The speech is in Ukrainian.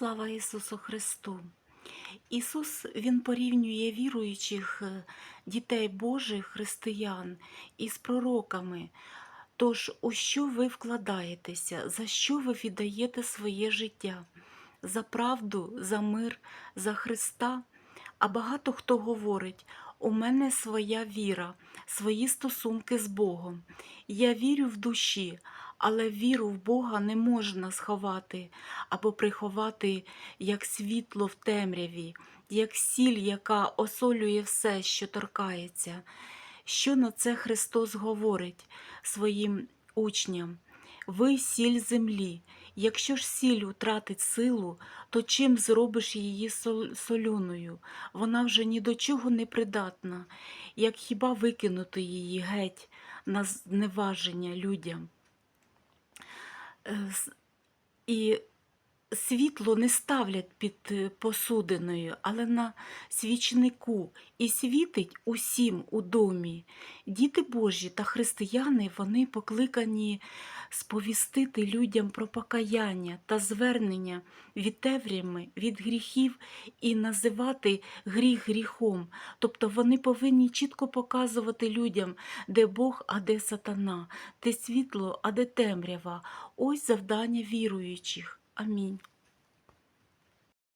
Слава Ісусу Христу! Ісус Він порівнює віруючих е, дітей Божих, християн із пророками. Тож, у що ви вкладаєтеся, за що ви віддаєте своє життя? За правду, за мир, за Христа? А багато хто говорить: у мене своя віра, свої стосунки з Богом. Я вірю в душі, але віру в Бога не можна сховати або приховати як світло в темряві, як сіль, яка осолює все, що торкається. Що на це Христос говорить своїм учням? Ви сіль землі. Якщо ж сіль втратить силу, то чим зробиш її солюною? Вона вже ні до чого не придатна, як хіба викинути її геть на зневаження людям. 呃是一 світло не ставлять під е, посудиною, але на свічнику і світить усім у домі. Діти Божі та християни вони покликані сповістити людям про покаяння та звернення від темряви, від гріхів і називати гріх гріхом. Тобто вони повинні чітко показувати людям, де Бог, а де сатана, де світло, а де темрява. Ось завдання віруючих. Амінь.